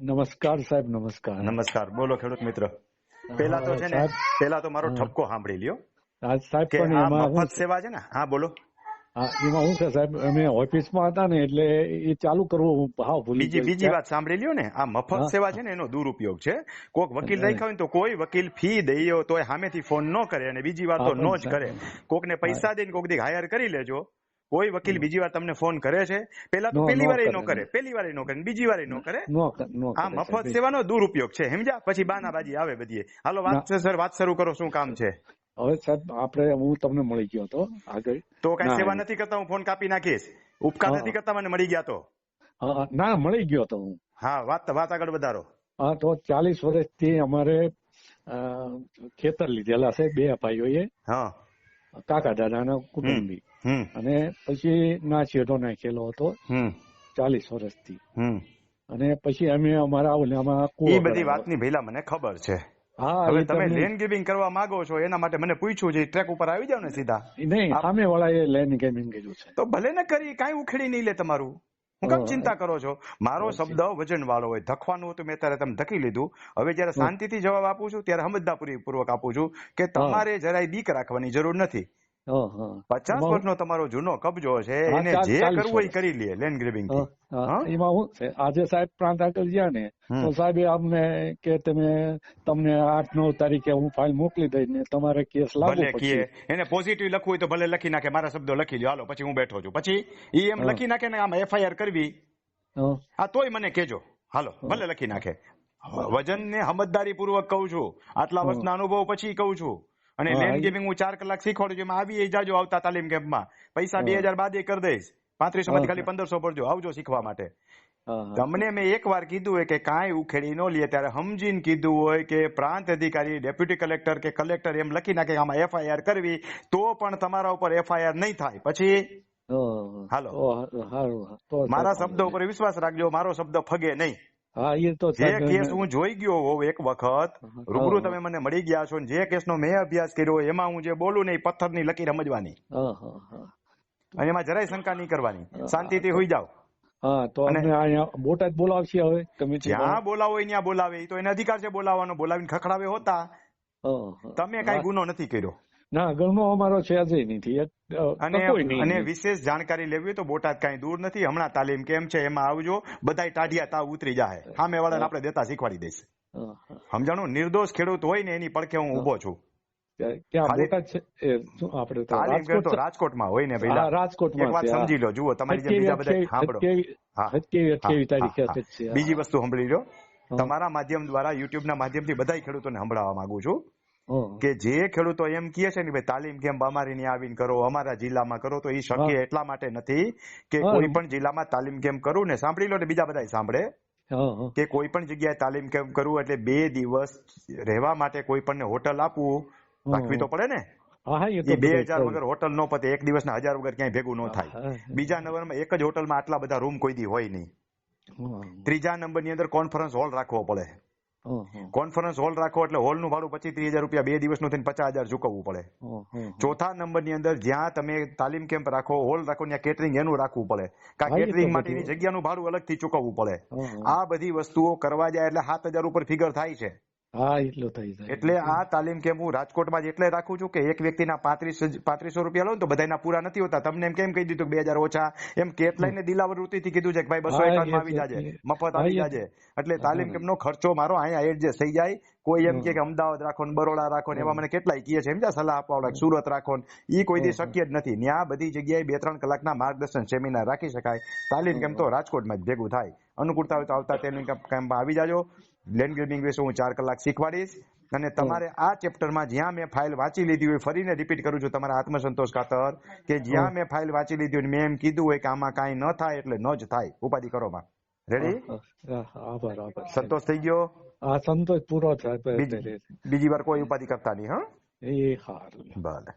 નમસ્કાર સાહેબ નમસ્કાર. નમસ્કાર. બોલો ખેડૂત મિત્ર. પેલા તો છે ને પેલા તો મારો ઠપકો સાંભળી લ્યો. સાહેબ પણ એમાં મફત સેવા છે ને? હા બોલો. એમાં હું છે સાહેબ? અમે ઓફિસમાં હતા ને એટલે એ ચાલુ કરવું હું હાવ ભૂલી બીજી બીજી વાત સાંભળી લ્યો ને. આ મફત સેવા છે ને એનો દુરુપયોગ છે. કોક વકીલ રાખ્યા હોય તો કોઈ વકીલ ફી દઈએ તો સામેથી ફોન ન કરે અને બીજી વાત તો નો જ કરે. કોકને પૈસા દઈને કોક દી હાયર કરી લેજો. કોઈ વકીલ બીજી વાર તમને ફોન કરે છે પેલા તો નો વાર. ન કરે પેલી વાર નો કરે બીજી વાર ન કરે. નો કર- આ મફત સેવાનો દુરુપયોગ છે સમજ્યા? પછી બાનાબાજી આવે બધી હાલો વાત છે સર વાત શરૂ કરો શું કામ છે? હવે સાહેબ આપણે હું તમને મળી ગયો હતો આગળ. તો કઈ સેવા નથી કરતા હું ફોન કાપી નાખીશ. ઉપકાર નથી કરતા મને મળી ગયા તો. ના મળી ગયો હતો હું. હા વાત વાત આગળ વધારો. હા તો ચાલીસ વર્ષથી અમારે ખેતર લીધેલા છે બે ભાઈઓએ. હા. કાકા દાદાના કુટુંબી. અને પછી ના છેડો નાખેલો હતો. ચાલીસ વર્ષથી. અને પછી અમે અમારા ઓલામાં એ બધી. વાતની ભઈલા મને ખબર છે. હા હવે તમે લેન લેન્ડ ગિવિંગ કરવા માંગો છો એના માટે મને પૂછ્યું છે ટ્રેક ઉપર આવી જાવ ને સીધા? નહીં સામે વાળા એ લેન ગેમિંગ કર્યું છે. તો ભલે ને કરી કાંઈ ઉખેડી નહીં લે તમારું. હું કેમ ચિંતા કરો છો? મારો શબ્દ વજન વાળો હોય. ધખવાનું હતું મેં ત્યારે તમે ધકી લીધું. હવે જયારે. શાંતિથી જવાબ આપું છું ત્યારે સમજદારી પૂર્વક આપું છું કે તમારે જરાય બીક રાખવાની જરૂર નથી. પચાસ વર્ષનો તમારો જૂનો કબજો છે એને જે કરવું હોય એ કરી લે લેન્ડ ગ્રેબિંગ હા, હા. હા? એમાં હું છે આજે સાહેબ પ્રાંત આગળ ગયા ને તો સાહેબે અમને કે તમે તમને આઠ નવ તારીખે હું ફાઇલ મોકલી દઈ ને તમારે કેસ લાગુ ભલે પછી. એને પોઝિટિવ લખવું હોય તો ભલે લખી નાખે મારા શબ્દો લખી લ્યો હાલો પછી હું બેઠો છું. પછી ઈ એમ લખી નાખે ને આમ એફઆઈઆર કરવી. હા, આ તોય મને કેજો હાલો ભલે લખી નાખે. વજન ને સમજદારી પૂર્વક કહું છું. આટલા વર્ષના અનુભવ પછી કહું છું. અને લેન્ડ ગેમિંગ હું ચાર કલાક શીખવાડું છું. એમાં આવી જાજો આવતા તાલીમ કેમ્પમાં. પૈસા બે હજાર બાદ એ કરી દઈશ. પાંત્રીસો માંથી ખાલી પંદરસો ભરજો. આવજો શીખવા માટે. તમને મેં એક વાર કીધું હોય કે કાંઈ ઉખેડી ન લે ત્યારે સમજીને કીધું હોય કે પ્રાંત અધિકારી ડેપ્યુટી કલેક્ટર કે કલેક્ટર એમ લખી નાખે આમાં એફઆઈઆર કરવી તો પણ તમારા ઉપર એફઆઈઆર નહીં થાય. પછી? હાલો. મારા શબ્દો ઉપર વિશ્વાસ રાખજો. મારો શબ્દ ફગે નહીં. હા એ તો જે કેસ હું જોઈ ગયો હોઉં એક વખત રૂબરૂ તમે મને મળી ગયા છો જે કેસનો મેં અભ્યાસ કર્યો એમાં હું જે બોલું ને એ પથ્થરની લકીર સમજવાની. અને એમાં જરાય શંકા નહીં કરવાની. શાંતિથી હોઈ જાઓ. હા તો અમે અહીંયા બોટાદ બોલાવશે હવે તમે જ્યાં બોલાવો ત્યાં બોલાવે તો એને અધિકાર છે બોલાવવાનો બોલાવીને ખખડાવે હોતા. તમે કઈ ગુનો નથી કર્યો. ના આગળનો અમારો છે જ નથી અને અને વિશેષ જાણકારી લેવી હોય તો બોટાદ કઈ દૂર નથી. હમણાં તાલીમ કેમ છે એમાં આવજો. બધાય ટાઢિયા તાવ ઉતરી જાય સામે વાળાને આપણે દેતા શીખવાડી દઈશ. સમજાણું? નિર્દોષ ખેડૂત હોય ને એની પડખે હું ઊભો છું? રાજકોટમાં હોય ને ભાઈ રાજકોટમાં વાત સમજી લો જુઓ તમારી જેમ બીજા બધા સાંભળો. બીજી વસ્તુ સાંભળી લો. તમારા માધ્યમ દ્વારા યુટ્યુબ ના માધ્યમથી બધા ખેડૂતોને સંભળાવવા માંગુ છું. કે જે ખેડૂતો એમ કહે છે ને ભાઈ તાલીમ કેમ્પ અમારી ત્યાં આવીને કરો અમારા જિલ્લામાં કરો તો એ શક્ય એટલા માટે નથી કે કોઈ પણ જિલ્લામાં તાલીમ કેમ્પ કરું ને સાંભળી લો ને બીજા બધા સાંભળે. કે કોઈ પણ જગ્યાએ તાલીમ કેમ્પ કરવું એટલે બે દિવસ રહેવા માટે કોઈ પણ હોટલ આપવું રાખવી તો પડે ને. બે હજાર વગર હોટલ નો પતે એક દિવસના હજાર વગર ક્યાંય ભેગું ન થાય. બીજા નંબરમાં એક જ હોટલમાં આટલા બધા રૂમ કોઈ દી હોય નહીં. ત્રીજા નંબરની અંદર કોન્ફરન્સ હોલ રાખવો પડે. કોન્ફરન્સ હોલ રાખો એટલે હોલનું ભાડું પચીસ ત્રીસ હજાર રૂપિયા બે દિવસનું થઈને પચાસ હજાર ચૂકવવું પડે. ચોથા નંબર નંબરની અંદર જ્યાં તમે તાલીમ કેમ્પ રાખો હોલ રાખો ત્યાં કેટરિંગ એનું રાખવું પડે. કારણ કેટરિંગ. માટેની જગ્યાનું ભાડું અલગથી ચૂકવવું પડે. આ બધી વસ્તુઓ કરવા જાય એટલે સાત હજાર ઉપર ફિગર થાય છે. હા એટલું થઈ જાય. એટલે આ તાલીમ કેમ્પ હું રાજકોટમાં જ એટલે રાખું છું કે એક વ્યક્તિના પાંત્રીસ પાંત્રીસો રૂપિયા લો તો બધાના પૂરા નથી હોતા. તમને એમ કેમ કહી દીધું બે હજાર ઓછા? એમ કેટલાય દિલાવર વૃત્તિથી કીધું છે કે ભાઈ બસો હા, આવી જાજે. મફત આવી એ- જાજે. એટલે તાલીમ. કેમ્પનો ખર્ચો મારો અહીંયા એડજસ્ટ થઈ જાય. કોઈ એમ કે અમદાવાદ રાખો ને બરોડા રાખો ને એવા મને કેટલાય કહે છે. સમજ્યા? સલાહ આપવા સુરત રાખો ને. ઈ કોઈ દી શક્ય જ નથી. ત્યાં બધી જગ્યાએ બે ત્રણ કલાકના માર્ગદર્શન સેમિનાર રાખી શકાય. તાલીમ કેમ્પ તો રાજકોટમાં જ ભેગું થાય. અનુકૂળતા હોય તો આવતા તેની કેમ્પમાં આવી જાજો. લેન્ડ ગ્રેબિંગ વિશે હું ચાર કલાક શીખવાડીશ અને તમારે આ ચેપ્ટરમાં જ્યાં મેં ફાઇલ વાંચી લીધી હોય ફરીને રિપીટ કરું છું તમારા આત્મસંતોષ ખાતર કે જ્યાં મેં ફાઇલ વાંચી લીધી હોય મેં એમ કીધું હોય કે આમાં કાંઈ ન થાય એટલે ન જ થાય. ઉપાધિ કરોમાં રેડી સંતોષ થઈ ગયો? હા સંતોષ પૂરો થાય બીજી વાર કોઈ ઉપાધિ કરતા નહીં હા? એ સારું ભલે.